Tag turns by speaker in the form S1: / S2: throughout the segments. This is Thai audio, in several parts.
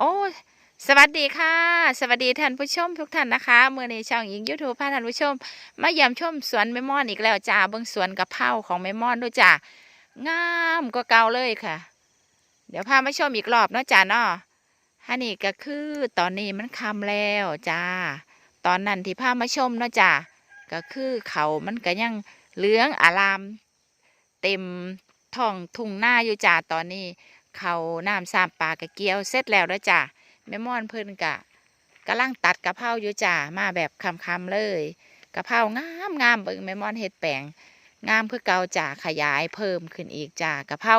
S1: โอ้สวัสดีค่ะ สวัสดีท่านผู้ชมทุกท่านนะคะเมื่อในช่องหญิงยูทูบพาท่านผู้ชม มาเยี่ยมชมสวนแม่ม่อนอีกแล้วจ้าเบิ่งสวนกะเพราของแม่ม่อนด้วยจ้างามก็เก่าเลยค่ะ เดี๋ยวพามาชมอีกรอบเนาะจ้าเนาะฮันนี่ก็คือตอนนี้มันคำแล้วจ้าตอนนั้นที่พามาชมเนาะจ้าก็คือเขามันก็ยังเหลืองอาราม เต็มท้องทุ่งหน้าอยู่จ้าตอนนี้ เขาน้ำสามปลากระเกียวเสร็จแล้วแล้วจ้ะแม่ม่อนเพิ่นกะกำลังตัดกะเพราอยู่จ้ามาแบบคำๆเลยกะเพรางามงามเบิ่งแม่ม่อนเฮ็ดแปลงงามเพื่อเกาจ้าขยายเพิ่มขึ้นอีกจ้ากะเพรา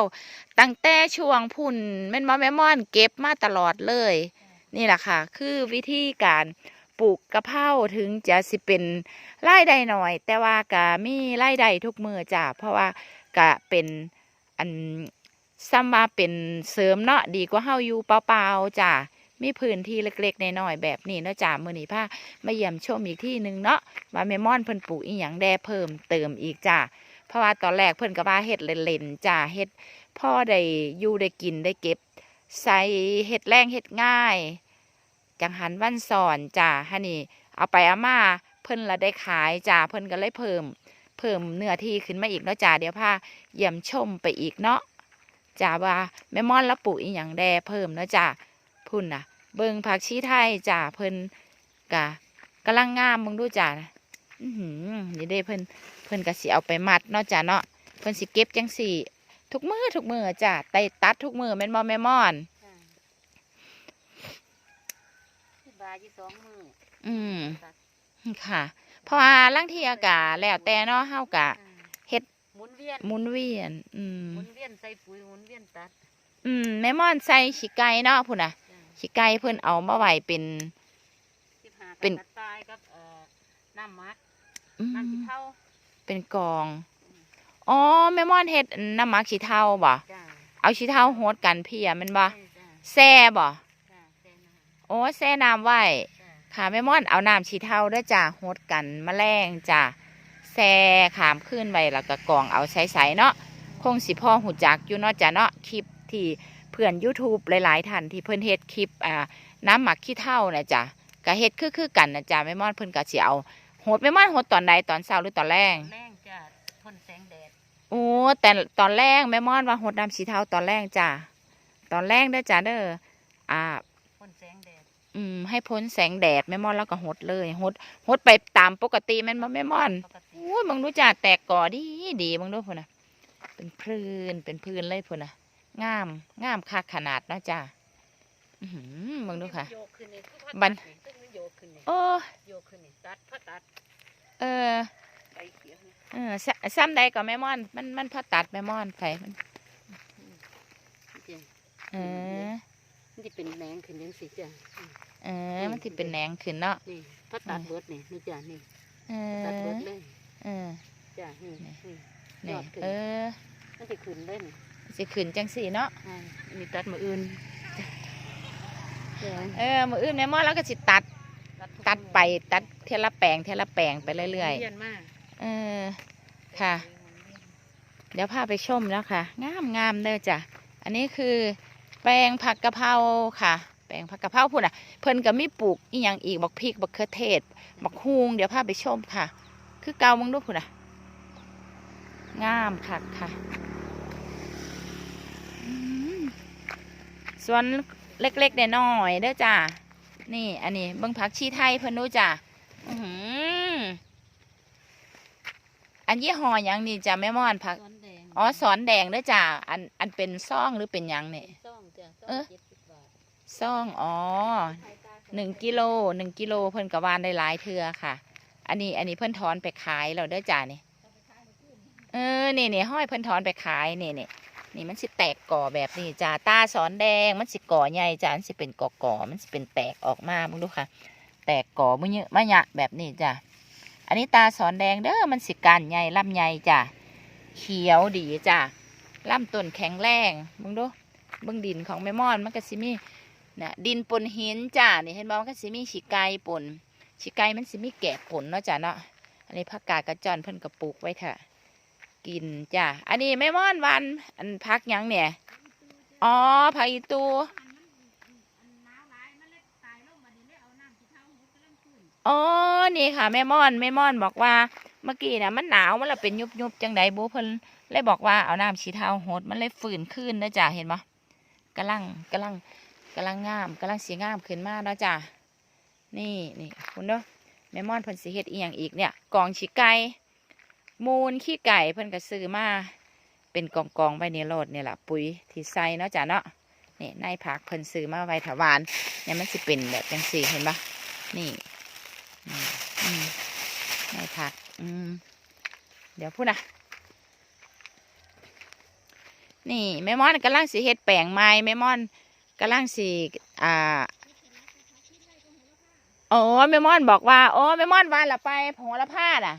S1: ตั้งแต่ช่วงพุ่นแม่นบ่แม่ม่อนเก็บมาตลอดเลย นี่แหละค่ะ คือวิธีการปลูกกะเพราถึงจะสิเป็นรายได้หน่อย แต่ว่ากะมีรายได้ทุกมือจ้าเพราะว่ากะเป็นอัน ซ้ำมาเป็นเสริมเนาะดีกว่าเฮาอยู่เปล่าๆจ้ะมีพื้นที่เล็กๆน้อยแบบนี้เนาะจ้ะมือนี้พามาเยี่ยมชมอีกที่หนึ่งเนาะว่าแม่ม่อนเพิ่นปลูกอีหยังแดเพิ่มเติมอีกจ้ะเพราะว่าตอนแรกเพิ่นก็ว่าเฮ็ดเล่นๆจ้ะเฮ็ดพ่อได้อยู่ได้กินได้เก็บ ใส่เฮ็ดแรงเฮ็ดง่าย จังหันวันสอนจ้ะฮะนี่ เอาไปเอามาเพิ่นละได้ขายจ้ะเพิ่นก็เลยเพิ่ม เพิ่มเนื้อที่ขึ้นมาอีกเนาะจ้ะเดี๋ยวพาเยี่ยมชมไปอีกเนาะ จ้าว่าแม่ม่อนแล้วปลูกอีหยังแดเพิ่มเนาะจ้าพุ่นน่ะ เบิ่งผักชีไทยจ้าเพิ่นกะกำลังงามมึงดูจ้าอือหือนี่เด้เพิ่นเพิ่นก็สิเอาไปมัดเนาะจ้าเนาะเพิ่นสิเก็บจังสี่ ทุกมือทุกมือจ้าไตตัดทุกมือแม่นบ่แม่ม่อน
S2: ที่บายี่สองมือ
S1: อืมค่ะ เพราะว่าลังเทียกะแล้วแต่เนาะเฮากะเฮ็ด
S2: หมุนเวียน
S1: หมุนเวียน อืม
S2: หมุนเวียนใส่ปุ๋ยหมุนเวียนตัด
S1: อืมแม่ม่อนใส่ขี้ไก่เนาะพุ่นน่ะ
S2: จ้ะ
S1: ขี้ไก่เพิ่นเอามาไว้เป็น
S2: สิบห้า
S1: เป็น
S2: กระตายกับเอ่อน้ำมัก
S1: อืม
S2: น้ำขี้เท่า
S1: เป็นกอง อ๋อแม่ม่อนเฮ็ดน้ำหมักขี้เถ้าบ่
S2: จ้า
S1: เอาขี้เถ้าโฮดกันเพียแมันบ่
S2: จ้า
S1: แซ่บ่
S2: จ้าแค่นั้น
S1: โอ้แซ่น้ำไว้
S2: จ้า
S1: ค่ะแม่ม่อนเอาน้ำขี้เถ้าเด้อจ้าโฮดกันแมลงจ้า แซ่ขามขึ้นไว้แล้วก็กรองเอาใสๆเนาะคงสิพ่อหูจักอยู่เนาะจ้ะเนาะคลิปที่เพื่อน YouTube หลายๆท่านที่เพิ่นเฮ็ดคลิปอ่าน้ำหมักขี้เถ้าน่ะจ้ะก็เฮ็ดคือๆกันน่ะจ้ะแม่ม่อนเพิ่นก็สิเอาโฮดแม่ม่อนโฮดตอนใดตอนเช้าหรือตอนแรง
S2: แรงจ้าทนแสงแดด
S1: โอ้แต่ตอนแรกแม่ม่อนว่าหดน้ำสีเทาตอนแรกจ้ะตอนแรกเด้อจ้ะเด้ออ่า
S2: ทนแสงแดด
S1: อืมให้พ้นแสงแดดแม่ม่อนแล้วก็หดเลยหดหดไปตามปกติแม่นบ่แม่ม่อน
S2: ปกติ
S1: โอ้ยมึงรู้จักแตกก่อดีดีมึงดูพุ่นน่ะ เป็นพื้นเป็นพื้นเลยพุ่นน่ะงามงามคักขนาดเนาะจ้ะอือหือมึงดูค่ะ
S2: โยกขึ้นนี่คือพอ
S1: บัน
S2: ตัดนี่คือมันโยกขึ้นนี่
S1: โอ้
S2: โยกขึ้นนี่ตัดพอตัด
S1: เออ
S2: ใบเขียวนี่
S1: เออซซ้ำใดก็แม่ม่อน มันมันพอตัดแม่ม่อนไผมัน
S2: จ้ะ
S1: เออ
S2: มันจะเป็นแหนงขึ้นยังสิจ้ะอืม
S1: เออ มันสิเป็นแหนงขึ้นเนาะ
S2: นี่พอตัดเบิดนี่นี่จ้ะนี่
S1: เอ
S2: ตัดเบิ
S1: อ
S2: ดเลย
S1: เออ
S2: จ้ะนี่
S1: นี่
S2: นี่
S1: นี่
S2: ยอดขึ้น
S1: เออ
S2: มันจะขึ้นเลยนี่
S1: สิขึ้นจังสี่เนาะ
S2: ใช่มีตัดมืออื่นจ้ะ
S1: เออ มืออื่นแม่หมอแล้วก็สิตัด
S2: ทุก
S1: ตัดไปตัดเทละแปลงเทละแปลงไปเรื่อย
S2: เวียนมาก
S1: ๆเออ ค่ะ เดี๋ยวพาไปชมแล้วค่ะ งามงามเด้อจ้ะ อันนี้คือ แปลงผักกะเพราค่ะ แปลงผักกะเพราพุ่นอะ เพิ่นก็มีปลูกอีหยังอีกบักพริกบักเขือเทศบักฮุงเดี๋ยวพาไปชมค่ะ คือเกามึงดูพุ่นอะ งามค่ะค่ะอืมส่วนเล็กๆน้อยๆเด้อจ้ะนี่ อันนี้เบิ่งผักชีไทยเพิ่นดูจ้ะอือหืออันยี่ห้อหยังนี่จ้ะแม่ม่อนผัก
S2: ซ้อนแดง
S1: อ๋อสอนแดงเด้อจ้ะอันอันเป็นซ่องหรือเป็นหยังเนี่ย
S2: ซ่ออ
S1: ซองอ๋อหนึ่งกิโลหนึ่งกิโลเพิ่นกะวานได้หลายเทือค่ะ อันนี้อันนี้เพิ่นถอนไปขายแล้วเด้อจ้ะนี่เออนี่นี่ห้อยเพิ่นถอนไปขายนี่นี่นี่มันสิแตกก่อแบบนี้จ้าตาสอนแดงมันสิก่อใหญ่จ้ามันสิเป็นก่อก่อมันสิเป็นแตกออกมามึงดูค่ะ แตกก่อมึงเยอะมะยะแบบนี้จ้ะอันนี้ตาสอนแดงเด้อมันสิการใหญ่ลำใหญ่จ้ะเขียวดีจ้ะลำต้นแข็งแรงมึงดู เบื้องดินของแม่มอนมันก็สิมีนะดินปนหินจ้านี่เห็นบ่มันก็สิมีฉีกไก่ปนฉีกไก่มันสิมีแกะปนเนาะจ้าเนาะอันนี้ผักกาดกระจอนเพิ่นกระปุกไว้เถอะกินจ้าอันนี้แม่มอนวันอันพักยังเนี่ยอ๋อผักอีตูอ๋อนี่ค่ะแม่มอนแม่มอนบอกว่าเมื่อกี้นะมันหนาวมันละเป็นยุบยุบจังไดบูเพิ่นเลยบอกว่าเอาน้ำฉีเท้าโหดมันเลยฝืนขึ้นนะจ้ะเห็นไหม กำลังกำลังกำลังงามกำลังสีงามขึ้นมาแล้วจ้ะนี่นี่คุณเด้อแม่ม่อนเพิ่นสิเฮ็ดอีหยังอีกเนี่ยกองขี้ไก่มูลขี้ไก่เพิ่นก็ซื้อมาเป็นกองกองไว้ในรถเนี่ยแหละปุ๋ยที่ใส่เนาะจ้ะเนาะนี่ในผักเพิ่นซื้อมาไว้ถาวานเนี่ยมันสิเป็นแบบจังสี่เห็นปะนี่อืมอืมในผัก อืมเดี๋ยวพูดนะ นี่แม่ม่อนกำลังสีเฮ็ดแปลงไม้แม่ม่อนกำลังสีอ่าโอ้แม่ม่อนบอกว่าโอ้แม่ม่อนวานละไปโหระพาน่ะ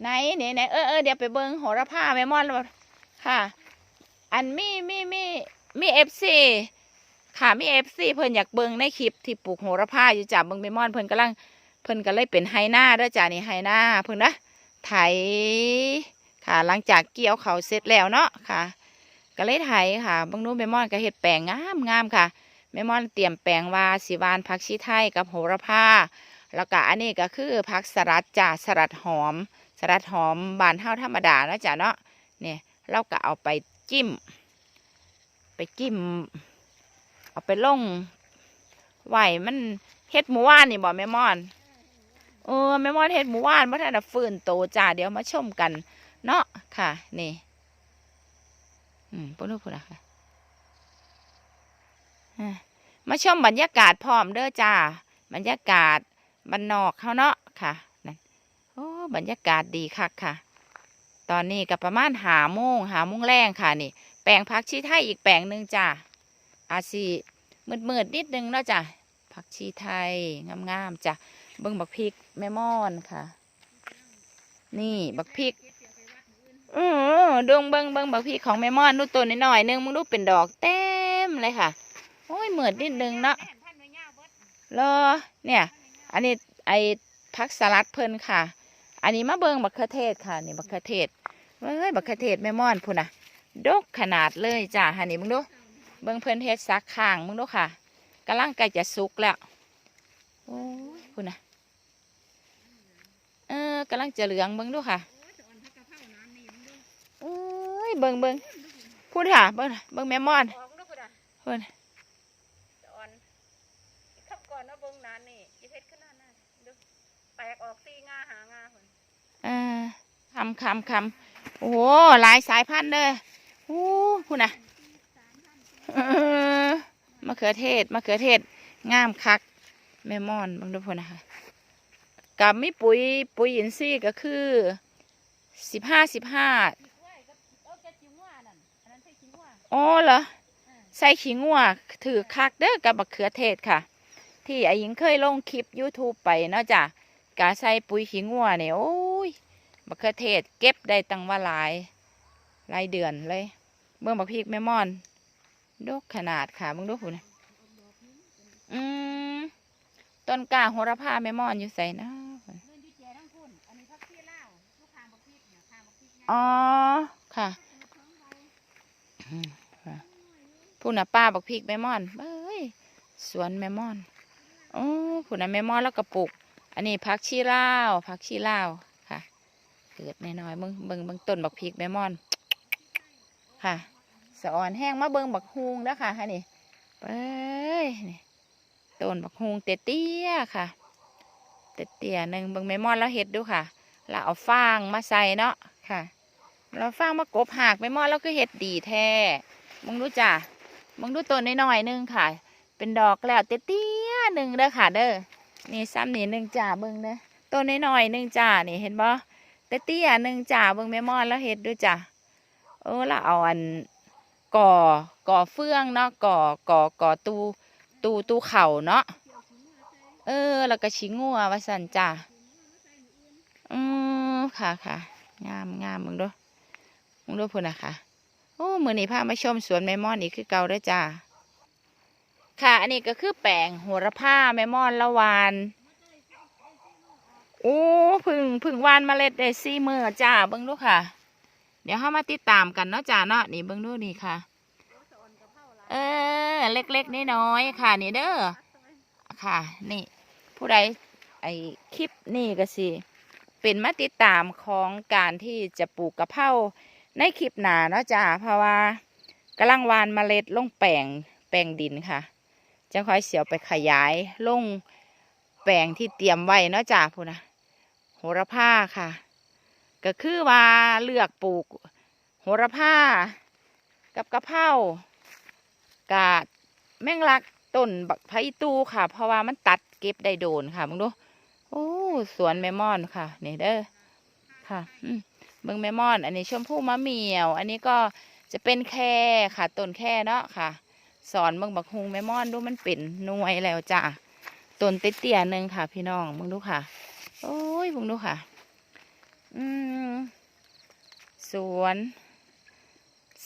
S1: ไหนไหนไหนเออเออเดี๋ยวไปเบิ้งโหระพาแม่ม่อนค่ะ อันมีมีมีมีเอฟซีค่ะมีเอฟซีเพิ่นอยากเบิ้งในคลิปที่ปลูกโหระพาอยู่จ้ะเบิ้งแม่ม่อนเพิ่นกำลังเพิ่นก็เลยเป็นไฮนาด้อจ้านี่ไฮนาเพิ่นนะไถ ค่ะ หลังจากเกี่ยวเขาเสร็จแล้วเนาะค่ะ ก็เลยไถค่ะบางนู้นแม่ม่อนก็เฮ็ดแปลงงามงามค่ะแม่ม่อนเตรียมแปลงว่าสิหวานผักชีไทยกับโหระพาแล้วก็อันนี้ก็คือผักสลัดจ้าสลัดหอม สลัดหอมบานเท่าธรรมดาเนาะจ้าเนาะเนี่ยเราก็เอาไปจิ้ม ไปจิ้ม เอาไปลงไหวมันเฮ็ดหมูว่านนี่บ่แม่ม่อน เออแม่มอนเฮ็ดหมูหวานบ่ทันได้ฟื้นโตจ้าเดี๋ยวมาชมกัน เนาะค่ะ นี่อืมปุ่นพูดนะค่ะมาชมบรรยากาศพร้อมเด้อจ้า บรรยากาศบ้านอกเขาเนาะค่ะนั่นโอ้บรรยากาศดีคักค่ะ ตอนนี้ก็ประมาณหาโมงหาโมงแรงค่ะนี่ แปลงผักชีไทยอีกแปลงหนึ่งจ้าอาซีมืดๆนิดนึงเนาะจ้ะผักชีไทยงามๆจ้ะเบิ่งบักพริกแม่ม่อนค่ะ นี่บักพริก เออดวงเบิงเบิงบักพริกของแม่ม่อนดูตัวน้อยๆนึงมึงดูเป็นดอกเต็มเลยค่ะ โอ้ยเหมือนนิดนึงเนาะเลอเนี่ย อันนี้ไอพักสลัดเพลินค่ะ อันนี้มาเบิงบักเขือเทศค่ะนี่บักเขือเทศเฮ้ยบักเขือเทศแม่ม่อนพุ่นะดกขนาดเลยจ้าฮันนี่มึงดูเบิงเพลินเฮ็ดซักข้างมึงดูค่ะกำลังใกล้จะสุกแล้วโอ้ยพุ่นะเออกำลังจะเหลืองเบิงดูค่ะ เบิ่งเบิ่งพูดค่ะเบิ่งน่ะเบิ่งแม่มอน
S2: ออกลูกกูด่ะ
S1: เพิ่น
S2: จะอ่อนขับก่อนเนาะเบิ่งนานนี่อีเพชรขึ้นหน้าหน้าดูแตกออกซีงาหางาคน
S1: เออคำคำคำโอ้โหหลายสายพันธุ์เด้อโอ้พูดน่ะเออมะเขือเทศมะเขือเทศงามคักแม่มอนเบิ่งดูพุ่นนะคะกับมีปุ๋ยปุ๋ยอินทรีย์ก็คือสิบห้าสิบห้า
S2: โอ้แกจิ๋วว่านั่นอันนั้นใช่จิ๋วว่า
S1: อ๋อเหรอใส่ขิงงัวถือคักเด้อกับบักเขือเทศค่ะ ที่ไอ้หญิงเคยลงคลิป YouTube ไปเนาะจ้ะกาใส่ปุ๋ยขิงงัวเนี่ยโอ้ยบักเขือเทศเก็บได้ตั้งว่าหลายหลายเดือนเลยเบิ่งบักพริกแม่ม่อนดกขนาดค่ะมึงดูหุ่นอืมต้นกล้าโหระพาแม่ม่อนอยู่ใส่นะ
S2: เดินดีเจทั้งคุณอันนี้พักที่เล่าลูกคางบักพริกเนี่ยคางบักพริกเนี่ย
S1: อ๋อค่ะ อืมค่ะป้าบักพริกแม่ม่อนเอ้ยสวนแม่ม่อนโอ้พูดนะแม่ม่อนแล้วก็ปลูกอันนี้ผักชีลาวผักชีลาวค่ะ เกิดน้อยๆเบิ่งเบิงเบิงต้นบักพริกแม่ม่อน ค่ะสะอ่อนแห้งมาเบิงบักฮุงแล้วค่ะฮะนี่เอ้ยนี่ต้นบักฮุงเตี้ยๆค่ะเตี้ยๆหนึ่งเบิงแม่ม่อนแล้วเห็ดดูค่ะแล้วเอาฟางมาใส่เนาะค่ะ เราฟางมากบหากแม่ม่อนแล้วก็เห็ดดีแท้มึงดูจ้ะ มึงดูต้นน้อยๆหนึงค่ะ เป็นดอกแล้วเตี้ยๆหนึ่งเด้อค่ะ เด้อนี่ซ้ำนี่หนึ่งจ่าเบิ่งเด้อต้นน้อยๆหนึ่งจ่านี่เห็นบ่เตี้ยๆหนึ่งจ่าเบิ่งแม่มอนแล้วเฮ็ดด้วยจ้ะเออล้วเอาอันก่อก่อเฟืองเนาะก่อก่อก่อตูตูตูเข่าเนาะเออ แล้วก็ชิงัววาสันจ้ะอืมค่ะค่ะงามงามมึงดูมึงดูพุ่นนะค่ะ อ้มือนี้พามาชมสวนแม่มอนอีกคือเก่าด้อจ้าค่ะอันนี้ก็คือแปลงโหระพาแม่มอนละวานโอ้พึ่งพึ่งวานเมล็ดได้สี่มือจ้าเบิ้งดูค่ะ เดี๋ยวเข้ามาติดตามกันเนาะจ้าเนาะนี่เบิ้งดูนี่ค่ะ เออ เล็กๆน้อยๆค่ะ นี่เด้อค่ะ นี่ ผู้ใดไอคลิปนี่ก็สิเป็นมาติดตามของการที่จะปลูกกระเพรา ในคลิปหนาเนาะจ้าเพราะว่ากำลังวานเมล็ดลงแปลงแปลงดินค่ะ จะค่อยเสียวไปขยายลงแปลงที่เตรียมไว้เนาะจ้าพูนะโหระพาค่ะ ก็คือว่าเลือกปลูก โหระพากับกะเพรากาดแมงลักต้นบักไผ่ตูค่ะ เพราะว่ามันตัดเก็บได้โดนค่ะมึงดูโอ้สวนแมมอนค่ะนี่เด้อค่ะ อืม เบิ่งแมมอน อันนี้ชมพู่มะเหมียว อันนี้ก็จะเป็นแค่ค่ะต้นแค่เนาะค่ะ สอนเบิ่งบักฮุงแมมอนดูมันเป็นหน่วยแล้วจ้ะต้นเตี้ยๆหนึ่งค่ะ พี่น้องมึงดูค่ะ โอ้ยมึงดูค่ะ อืมสวน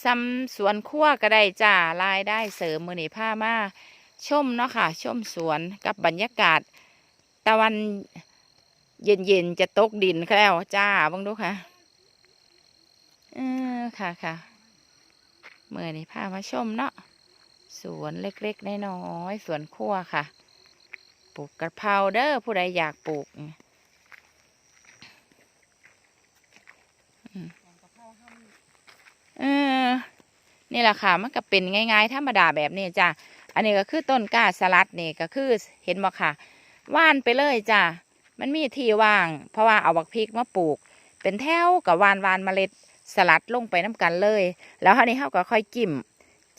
S1: ซ้ำสวนขั้วก็ได้จ้ารายได้เสริมมือนีผ้ามาชมเนาะค่ะ ชมสวนกับบรรยากาศ ตะวันเย็นๆจะตกดินแล้วจ้าเบังดูค่ะ เออค่ะค่ะเมื่อนี้พามาชมเนาะสวนเล็กๆน้อยๆสวนครัวค่ะ ปลูกกระเพราเด้อผู้ใดอยากปลูกเออนี่แหละค่ะ มันก็เป็นง่ายๆธรรมดาแบบนี้จ้ะอันนี้ก็คือต้นกาสลัดนี่ก็คือเห็นบ่ค่ะว่านไปเลยจ้ะมันมีที่ว่าง เพราะว่าเอาบักพริกมาปลูก เป็นแถวกับวานวานเมล็ด สลัดลงไปน้ำกันเลย แล้วคราวนี้เขาก็ค่อยจิ้ม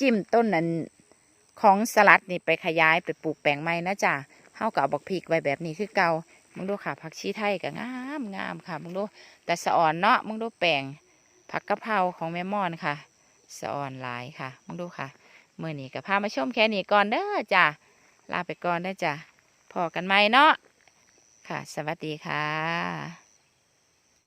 S1: จิ้มต้นนั้นของสลัดนี่ไปขยายไปปลูกแปลงใหม่นะจ้ะเขาก็เอาบักพริกไว้แบบนี้คือเก่ามึงดูค่ะผักชีไทยก็งามงามค่ะมึงดูแต่สะอ่อนเนาะมึงดูแปลงผักกะเพราของแม่มอนค่ะสะอ่อนหลายค่ะมึงดูค่ะเมื่อนี้ก็พามาชมแค่นี้ก่อนเด้อจ้ะลาไปก่อนเด้อจ้ะพอกันไหมเนาะค่ะ สวัสดีค่ะ